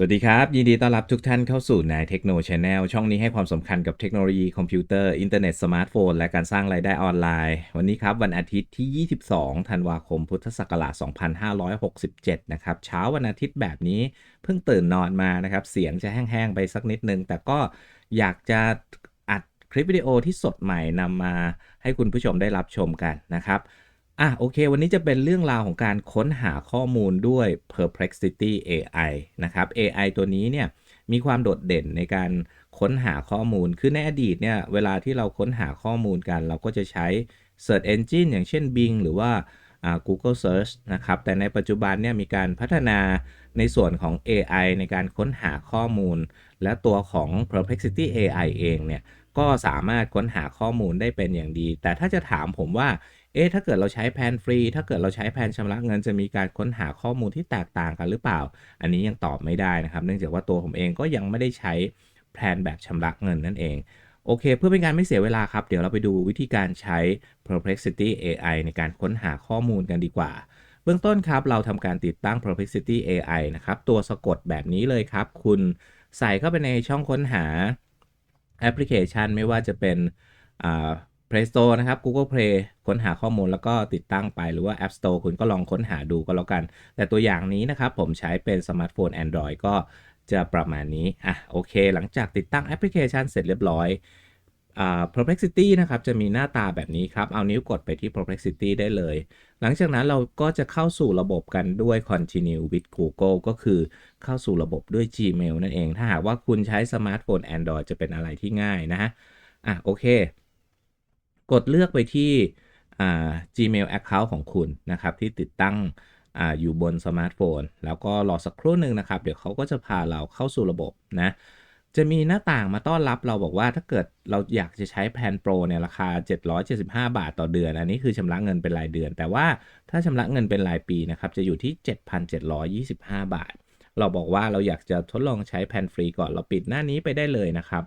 สวัสดีครับ ยินดีต้อนรับทุกท่านเข้าสู่นายเทคโนช n แนลช่องนี้ให้ความสำคัญกับเทคโนโลยีคอมพิวเตอร์อินเทอร์เน็ตสมาร์ทโฟน และการสร้างรายได้ออนไลน์ วันนี้ครับ วันอาทิตย์ที่ 22 ธันวาคม พุทธศักราช 2567 นะครับ เช้าวันอาทิตย์แบบนี้เพิ่งตื่นนอนมานะครับ เสียงจะแห้งๆ ไปสักนิดนึง แต่ก็อยากจะอัดคลิปวิดีโอที่สดใหม่นำมาให้คุณผู้ชมได้รับชมกันนะครับ อะโอเค วันนี้จะเป็นเรื่องราวของการค้นหาข้อมูลด้วย Perplexity AI นะครับ AI ตัวนี้เนี่ยมีความโดดเด่นในการค้นหาข้อมูล คือในอดีตเนี่ยเวลาที่เราค้นหาข้อมูลกัน เราก็จะใช้ Search Engine อย่างเช่น Bing หรือว่าอ่า Google Search นะครับ แต่ในปัจจุบันเนี่ยมีการพัฒนาในส่วนของ AI ในการค้นหาข้อมูล และตัวของ Perplexity AI เองเนี่ยก็สามารถค้นหาข้อมูลได้เป็นอย่างดี แต่ถ้าจะถามผมว่า เอ๊ะถ้าเกิดเราใช้แพลนฟรี ถ้าเกิดเราใช้แพลนชำระเงินจะมีการค้นหาข้อมูลที่แตกต่างกันหรือเปล่า อันนี้ยังตอบไม่ได้นะครับ เนื่องจากว่าตัวผมเองก็ยังไม่ได้ใช้แพลนแบบชำระเงินนั่นเองโอเค เพื่อเป็นการไม่เสียเวลาครับ เดี๋ยวเราไปดูวิธีการใช้ Perplexity AI ในการค้นหาข้อมูลกันดีกว่า เบื้องต้นครับ เราทำการติดตั้ง Perplexity AI นะครับ ตัวสะกดแบบนี้เลยครับ คุณใส่เข้าไปในช่องค้นหาแอปพลิเคชันไม่ว่าจะเป็น Play Store นะครับ Google Play ค้นหาข้อมูลแล้วก็ติดตั้งไปหรือว่า App Store คุณก็ลองค้นหาดูก็แล้วกัน แต่ตัวอย่างนี้นะครับ ผมใช้เป็นสมาร์ทโฟน Android ก็จะประมาณนี้ อะโอเค หลังจากติดตั้งแอปพลิเคชันเสร็จเรียบร้อยอ่า Perplexity นะครับ จะมีหน้าตาแบบนี้ครับ เอานิ้วกดไปที่ Perplexity ได้เลย หลังจากนั้นเราก็จะเข้าสู่ระบบกันด้วย Continue with Google ก็คือเข้าสู่ระบบด้วย Gmail นั่นเอง ถ้าหากว่าคุณใช้สมาร์ทโฟน Android จะเป็นอะไรที่ง่ายนะฮะ อะโอเค กดเลือกไปที่ Gmail Account ของคุณนะครับ ที่ติดตั้งออยู่บนสมาร์ทโฟน แล้วก็รอสักครู่หนึ่งนะครับ เดี๋ยวเขาก็จะพาเราเข้าสู่ระบบนะ จะมีหน้าต่างมาต้อนรับเราบอกว่าถ้าเกิดเราอยากจะใช้แพลนโปรเนี่ยราคา 775 บาทต่อเดือน อันนี้คือชำระเงินเป็นรายเดือน แต่ว่าถ้าชำระเงินเป็นรายปีนะครับ จะอยู่ที่ 7,725 บาท เราบอกว่าเราอยากจะทดลองใช้แพลนฟรีก่อน เราปิดหน้านี้ไปได้เลยนะครับ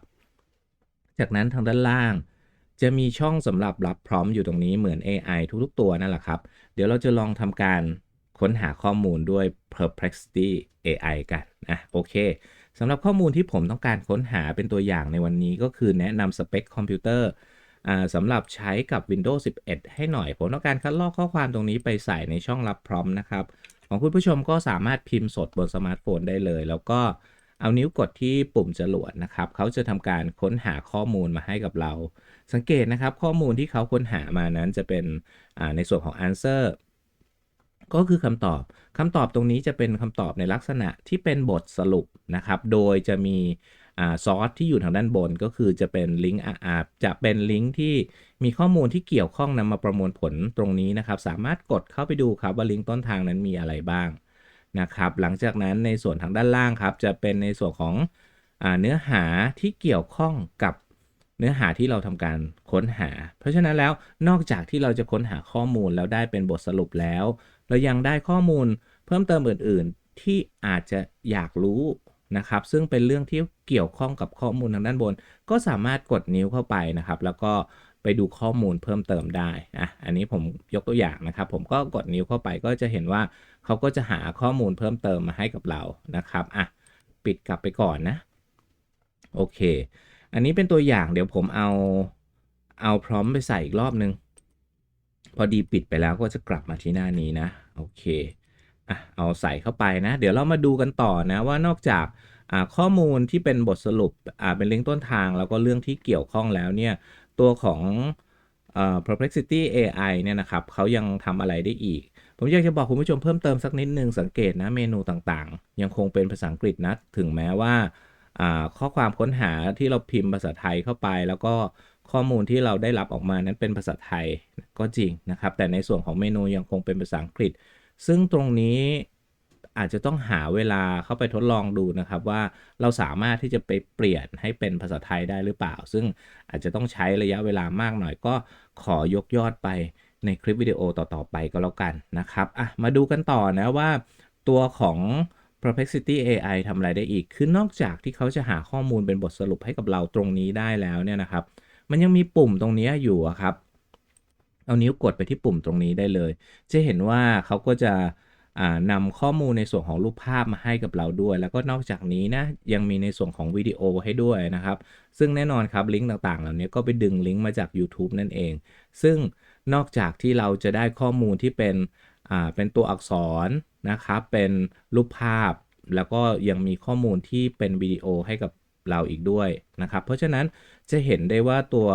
จากนั้นทางด้านล่าง จะมีช่องสำหรับรับพร้อมอยู่ตรงนี้เหมือน AI ทุกๆ ตัวนั่นแหละครับ เดี๋ยวเราจะลองทำการค้นหาข้อมูลด้วย Perplexity AI กันนะโอเคสำหรับข้อมูลที่ผมต้องการค้นหาเป็นตัวอย่างในวันนี้ก็คือแนะนำสเปคคอมพิวเตอร์สำหรับใช้กับ Windows 11 ให้หน่อย ผมต้องการคัดลอกข้อความตรงนี้ไปใส่ในช่องรับพร้อมนะครับ ของคุณผู้ชมก็สามารถพิมพ์สดบนสมาร์ทโฟนได้เลย แล้วก็ เอานิ้วกดที่ปุ่มจรวดนะครับเขาจะทำการค้นหาข้อมูลมาให้กับเรา สังเกตนะครับข้อมูลที่เขาค้นหามานั้นจะเป็นในส่วนของ answer ก็คือคำตอบคำตอบตรงนี้จะเป็นคำตอบในลักษณะที่เป็นบทสรุปนะครับ โดยจะมีซอสที่อยู่ทางด้านบนก็คือจะเป็นลิงก์จะเป็นลิงก์ที่มีข้อมูลที่เกี่ยวข้องนำมาประมวลผลตรงนี้นะครับ สามารถกดเข้าไปดูครับว่าลิงก์ต้นทางนั้นมีอะไรบ้าง นะครับ หลังจากนั้นในส่วนทางด้านล่างครับ จะเป็นในส่วนของอเนื้อหาที่เกี่ยวข้องกับเนื้อหาที่เราทำการค้นหา เพราะฉะนั้นแล้วนอกจากที่เราจะค้นหาข้อมูลแล้วได้เป็นบทสรุปแล้ว เรายังได้ข้อมูลเพิ่มเติมอื่น ๆ ที่อาจจะอยากรู้นะครับ ซึ่งเป็นเรื่องที่เกี่ยวข้องกับข้อมูลทางด้านบน ก็สามารถกดนิ้วเข้าไปนะครับ แล้วก็ ไปดูข้อมูลเพิ่มเติมได้นะอันนี้ผมยกตัวอย่างนะครับ ผมก็กดนิ้วเข้าไปก็จะเห็นว่าเขาก็จะหาข้อมูลเพิ่มเติมมาให้กับเรานะครับอะปิดกลับไปก่อนนะ โอเค อันนี้เป็นตัวอย่างเดี๋ยวผมเอาเอาพร้อมไปใส่อีกรอบนึง พอดีปิดไปแล้วก็จะกลับมาที่หน้านี้นะ โอเคอะเอาใส่เข้าไปนะ เดี๋ยวเรามาดูกันต่อนะว่านอกจากข้อมูลที่เป็นบทสรุปเป็นลิงก์ต้นทางแล้วก็เรื่องที่เกี่ยวข้องแล้วเนี่ย ตัวของ Perplexity AI เนี่ยนะครับเขายังทำอะไรได้อีก ผมอยากจะบอกคุณผู้ชมเพิ่มเติมสักนิดนึงสังเกตนะเมนูต่างๆ ยังคงเป็นภาษาอังกฤษนะ ถึงแม้ว่าข้อความค้นหาที่เราพิมพ์ภาษาไทยเข้าไป แล้วก็ข้อมูลที่เราได้รับออกมานั้นเป็นภาษาไทยก็จริงนะครับ แต่ในส่วนของเมนูยังคงเป็นภาษาอังกฤษ ซึ่งตรงนี้ อาจจะต้องหาเวลาเข้าไปทดลองดูนะครับว่าเราสามารถที่จะไปเปลี่ยนให้เป็นภาษาไทยได้หรือเปล่า ซึ่งอาจจะต้องใช้ระยะเวลามากหน่อยก็ขอยกยอดไปในคลิปวิดีโอต่อ ๆ ไปก็แล้วกันนะครับอะมาดูกันต่อนะว่าตัวของ Perplexity AI ทำอะไรได้อีก คือนอกจากที่เขาจะหาข้อมูลเป็นบทสรุปให้กับเราตรงนี้ได้แล้วเนี่ยนะครับ มันยังมีปุ่มตรงนี้อยู่ครับ เอานิ้วกดไปที่ปุ่มตรงนี้ได้เลย จะเห็นว่าเขาก็จะ นำข้อมูลในส่วนของรูปภาพมาให้กับเราด้วย แล้วก็นอกจากนี้นะยังมีในส่วนของวิดีโอให้ด้วยนะครับ ซึ่งแน่นอนครับลิงก์ต่างๆ เหล่านี้ก็ไปดึงลิงก์มาจาก YouTube นั่นเอง ซึ่งนอกจากที่เราจะได้ข้อมูลที่เป็นเป็นตัวอักษรนะครับเป็นรูปภาพ แล้วก็ยังมีข้อมูลที่เป็นวิดีโอให้กับเราอีกด้วยนะครับ เพราะฉะนั้นจะเห็นได้ว่าตัว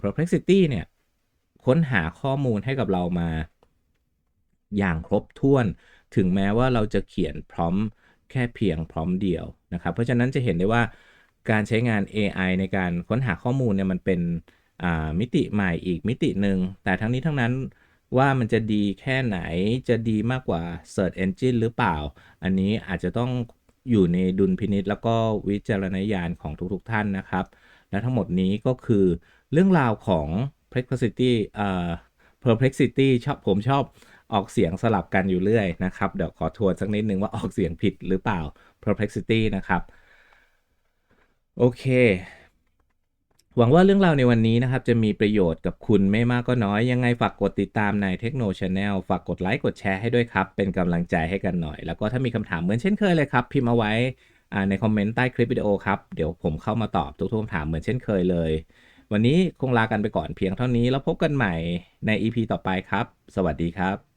perplexity เนี่ยค้นหาข้อมูลให้กับเรามา อย่างครบถ้วน ถึงแม้ว่าเราจะเขียนพร้อมแค่เพียงพร้อมเดียวนะครับ เพราะฉะนั้นจะเห็นได้ว่าการใช้งาน AI ในการค้นหาข้อมูลเนี่ยมันเป็นมิติใหม่อีกมิติหนึ่ง แต่ทั้งนี้ทั้งนั้นว่ามันจะดีแค่ไหนจะดีมากกว่า Search Engine หรือเปล่า อันนี้อาจจะต้องอยู่ในดุลพินิษแล้วก็วิจารณญาณของทุกๆท่านนะครับ และทั้งหมดนี้ก็คือเรื่องราวของ perplexity เอ่อ perplexity ชอบผมชอบ ออกเสียงสลับกันอยู่เรื่อยนะครับ เดี๋ยวขอทวนสักนิดนึงว่าออกเสียงผิดหรือเปล่า perplexity นะครับ โอเค หวังว่าเรื่องราวในวันนี้นะครับ จะมีประโยชน์กับคุณไม่มากก็น้อย ยังไงฝากกดติดตามใน Techno Channel ฝากกดไลค์กดแชร์ให้ด้วยครับ เป็นกำลังใจให้กันหน่อย แล้วก็ถ้ามีคำถามเหมือนเช่นเคยเลยครับ พิมพ์เอาไว้ในคอมเมนต์ใต้คลิปวิดีโอครับ เดี๋ยวผมเข้ามาตอบทุกๆคำถามเหมือนเช่นเคยเลย วันนี้คงลากันไปก่อนเพียงเท่านี้ แล้วพบกันใหม่ใน EP ต่อไปครับ สวัสดีครับ